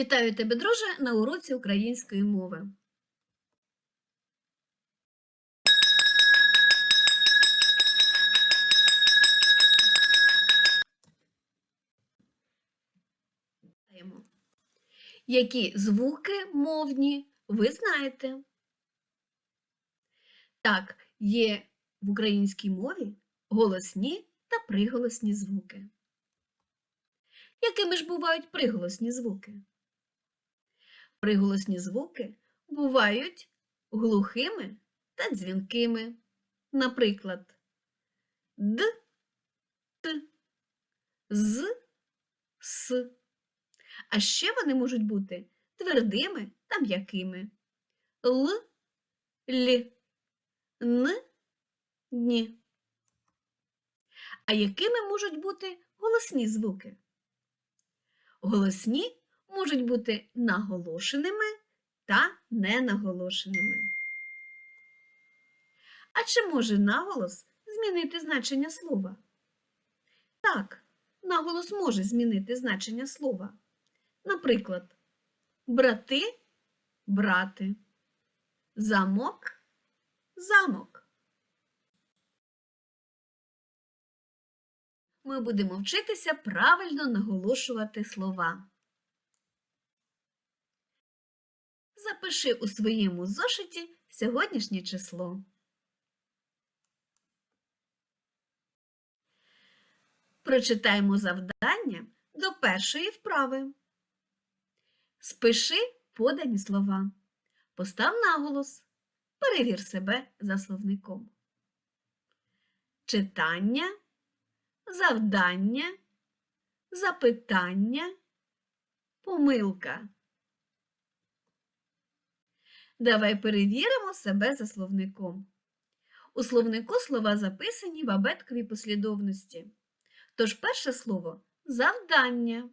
Вітаю тебе, друже, на уроці української мови. Які звуки мовні ви знаєте? Так, є в українській мові голосні та приголосні звуки. Якими ж бувають приголосні звуки? Приголосні звуки бувають глухими та дзвінкими. Наприклад, д, т, з, с. А ще вони можуть бути твердими та м'якими. Л, л, н, ні. А якими можуть бути голосні звуки? Голосні можуть бути наголошеними та ненаголошеними. А чи може наголос змінити значення слова? Так, наголос може змінити значення слова. Наприклад, брати брати, замок замок. Ми будемо вчитися правильно наголошувати слова. Запиши у своєму зошиті сьогоднішнє число. Прочитаємо завдання до першої вправи. Спиши подані слова. Постав наголос. Перевір себе за словником. Читання, завдання, запитання, помилка. Давай перевіримо себе за словником. У словнику слова записані в абетковій послідовності. Тож перше слово завдання.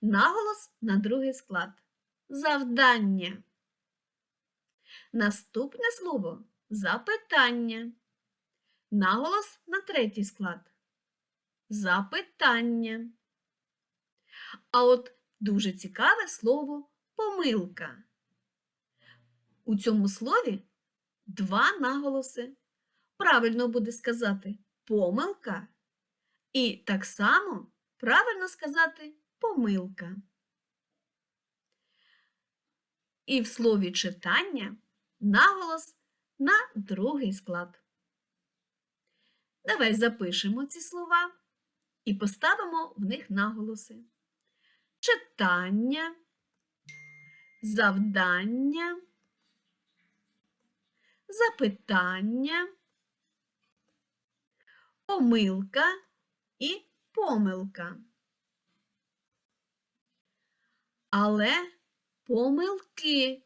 Наголос на другий склад. Завдання. Наступне слово запитання. Наголос на третій склад. Запитання. А от дуже цікаве слово помилка. У цьому слові два наголоси. Правильно буде сказати помилка. І так само правильно сказати помилка. І в слові читання наголос на другий склад. Давай запишемо ці слова і поставимо в них наголоси. Читання, завдання, запитання, помилка і помилка. Але помилки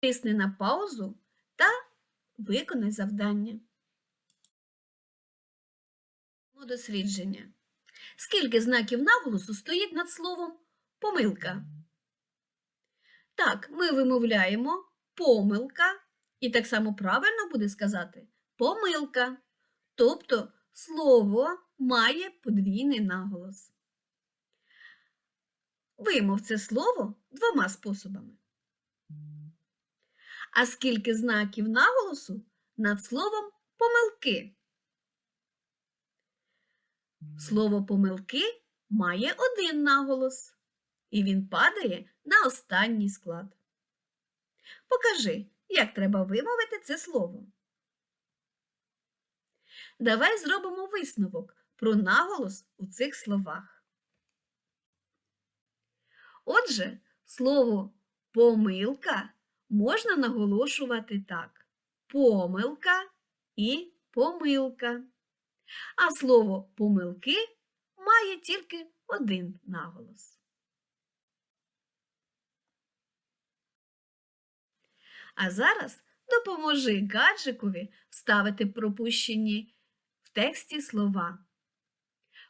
Тисни на паузу та виконай завдання. Дослідження. Скільки знаків наголосу стоїть над словом помилка? Так, ми вимовляємо помилка, і так само правильно буде сказати помилка. Тобто слово має подвійний наголос. Вимов це слово двома способами. А скільки знаків наголосу над словом помилки? Слово помилки має один наголос, і він падає на останній склад. Покажи, як треба вимовити це слово. Давай зробимо висновок про наголос у цих словах. Отже, слово помилка можна наголошувати так: помилка і помилка. А слово помилки має тільки один наголос. А зараз допоможи гаджикові вставити пропущені в тексті слова.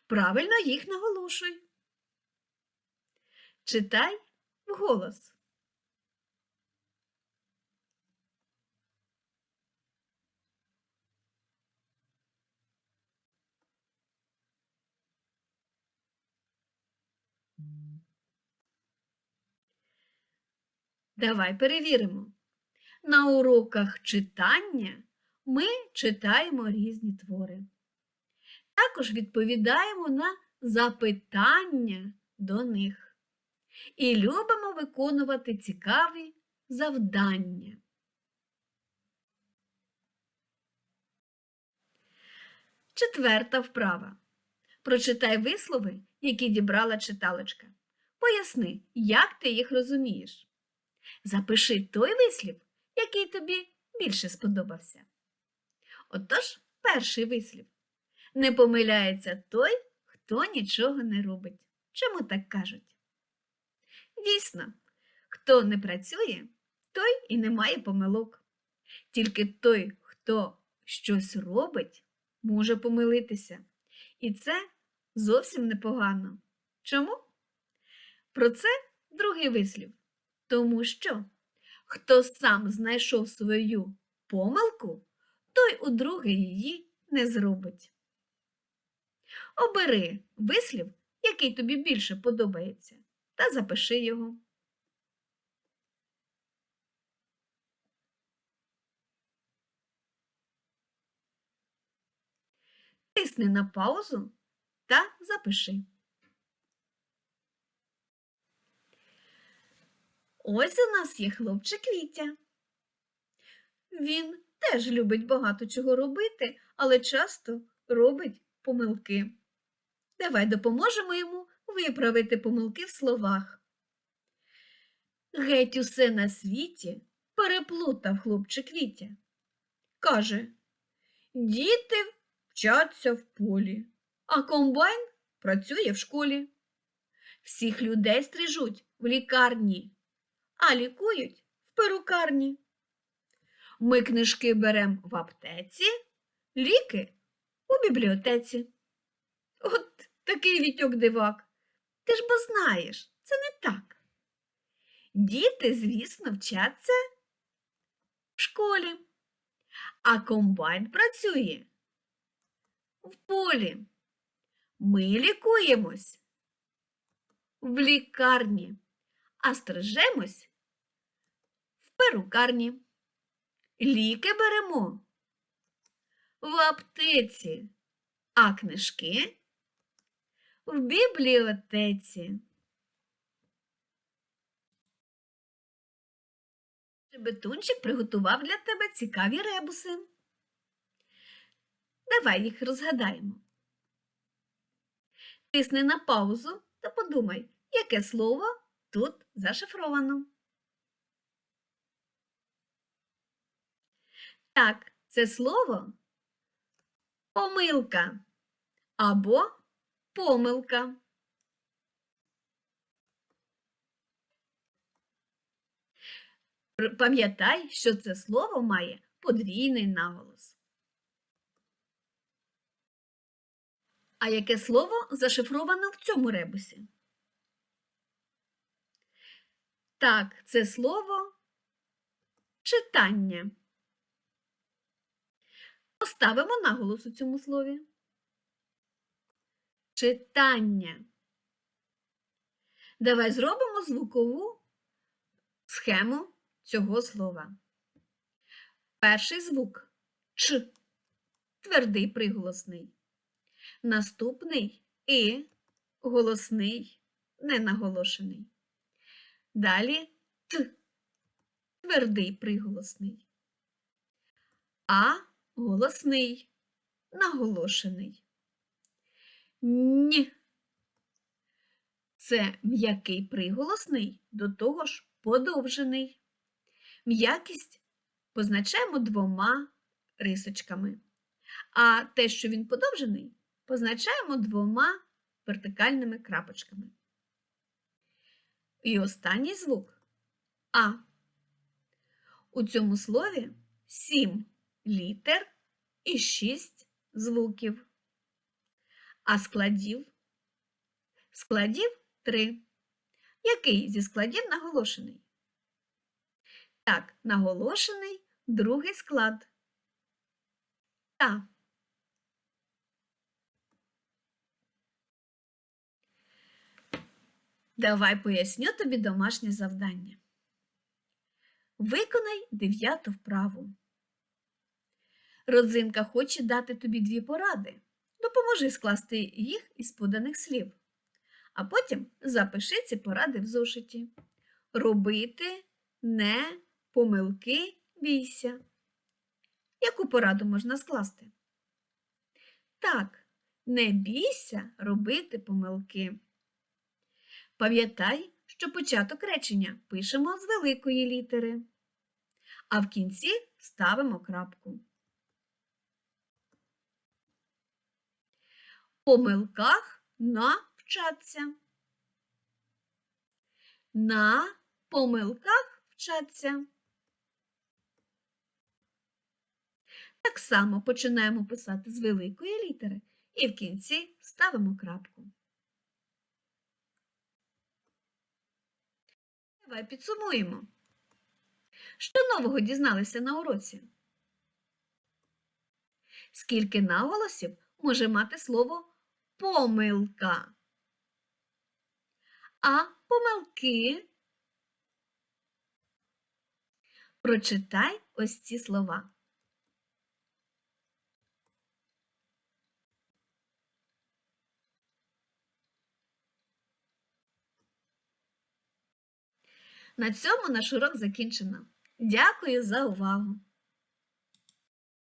Правильно їх наголошуй. Читай вголос. Давай перевіримо. На уроках читання ми читаємо різні твори. Також відповідаємо на запитання до них і любимо виконувати цікаві завдання. Четверта вправа. Прочитай вислови, які дібрала читалочка. Поясни, як ти їх розумієш. Запиши той вислів, який тобі більше сподобався. Отож, перший вислів. Не помиляється той, хто нічого не робить. Чому так кажуть? Дійсно, хто не працює, той і не має помилок. Тільки той, хто щось робить, може помилитися. І це зовсім непогано. Чому? Про це другий вислів. Тому що хто сам знайшов свою помилку, той удруге її не зробить. Обери вислів, який тобі більше подобається, та запиши його. Тисни на паузу та запиши. Ось у нас є хлопчик Вітя. Він теж любить багато чого робити, але часто робить помилки. Давай допоможемо йому виправити помилки в словах. Геть усе на світі переплутав хлопчик Вітя. Каже, діти вчаться в полі, а комбайн працює в школі. Всіх людей стрижуть в лікарні, а лікують в перукарні. Ми книжки беремо в аптеці, ліки у бібліотеці. От такий вітьок дивак. Ти ж бо знаєш, це не так. Діти, звісно, вчаться в школі, а комбайн працює в полі. Ми лікуємось в лікарні, а стрижемось перукарні. Ліки беремо в аптеці, а книжки в бібліотеці. Бетунчик приготував для тебе цікаві ребуси. Давай їх розгадаємо. Тисни на паузу та подумай, яке слово тут зашифровано. Так, це слово помилка або помилка. Пам'ятай, що це слово має подвійний наголос. А яке слово зашифровано в цьому ребусі? Так, це слово читання. Поставимо наголос у цьому слові. Читання. Давай зробимо звукову схему цього слова. Перший звук Ч. Твердий приголосний. Наступний І голосний, ненаголошений. Далі Т. Твердий приголосний. А голосний, наголошений. Н. Це м'який приголосний, до того ж подовжений. М'якість позначаємо двома рисочками. А те, що він подовжений, позначаємо двома вертикальними крапочками. І останній звук А. У цьому слові сім літер і шість звуків. А складів? Складів три. Який зі складів наголошений? Так, наголошений другий склад. Та. Давай поясню тобі домашнє завдання. Виконай дев'яту вправу. Родзинка хоче дати тобі дві поради. Допоможи скласти їх із поданих слів. А потім запиши ці поради в зошиті. Робити не помилки бійся. Яку пораду можна скласти? Так, не бійся робити помилки. Пам'ятай, що початок речення пишемо з великої літери, а в кінці ставимо крапку. Помилках навчаться. На помилках вчаться. Так само починаємо писати з великої літери і в кінці ставимо крапку. Давай підсумуємо. Що нового дізналися на уроці? Скільки наголосів може мати слово помилка? А помилки? Прочитай ось ці слова. На цьому наш урок закінчено. Дякую за увагу!